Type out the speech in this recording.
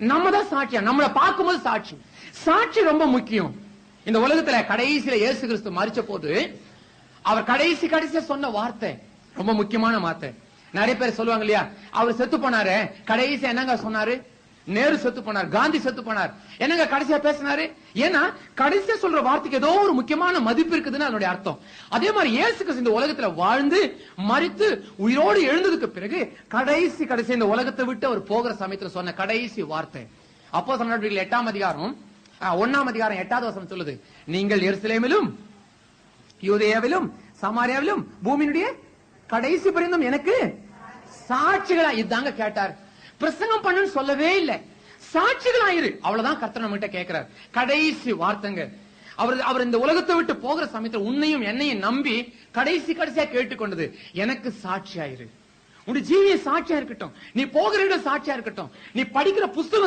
நம்ம தான் சாட்சியா? நம்மள பார்க்கும்போது சாட்சி. சாட்சி ரொம்ப முக்கியம். இந்த உலகத்துல கடைசியில இயேசு கிறிஸ்து மறிச்ச போது அவர் கடைசி கடைசியா சொன்ன வார்த்தை ரொம்ப முக்கியமான வார்த்தை. நிறைய பேர் சொல்லுவாங்க இல்லையா? அவர் செத்து போனாரு. கடைசியா என்னங்க சொன்னாரு? நேரு செத்து போனார் காந்தி செத்து போனார். என்னங்க கடைசியா பேசினாரு? ஏன்னா கடைசியா சொல்ற வார்த்தைக்கு ஏதோ ஒரு முக்கியமான மதிப்பு இருக்குதுன்னு அதனுடைய அர்த்தம். அதே மாதிரி இயேசு இந்த உலகத்துல வாழ்ந்து மறித்து உயிரோடு எழுந்ததுக்கு பிறகு கடைசி கடைசி இந்த உலகத்தை விட்டு அவர் போகிற சமயத்துல சொன்ன கடைசி வார்த்தை. அப்போ சொன்ன எட்டாம் அதிகாரம் ஒன்னாம் அதிகாரம் எட்டாவது வசனம் சொல்லுது. நீங்கள் எருசலேமிலும் யூதேயாவிலும் சமாரியாவிலும் பூமியினுடைய கடைசி பரிந்தும் எனக்கு சாட்சிகளா இதாங்க கேட்டார். பிரசங்கம் பண்ணுன்னு சொல்லவே இல்லை. சாட்சிகளாயிரு. அவ்வளவுதான் கர்த்தர் நம்மகிட்ட கேட்கிறார் கடைசி வார்த்தைங்க. அவர் அவர் இந்த உலகத்தை விட்டு போகிற சமயத்துல உன்னையும் என்னையும் நம்பி கடைசி கடைசியா கேட்டுக்கொண்டது எனக்கு சாட்சி ஆயிரு உன் ஜீவிய சாட்சியா இருக்கட்டும். நீ போகிற இடம் சாட்சியா இருக்கட்டும். நீ படிக்கிற புஸ்தகம்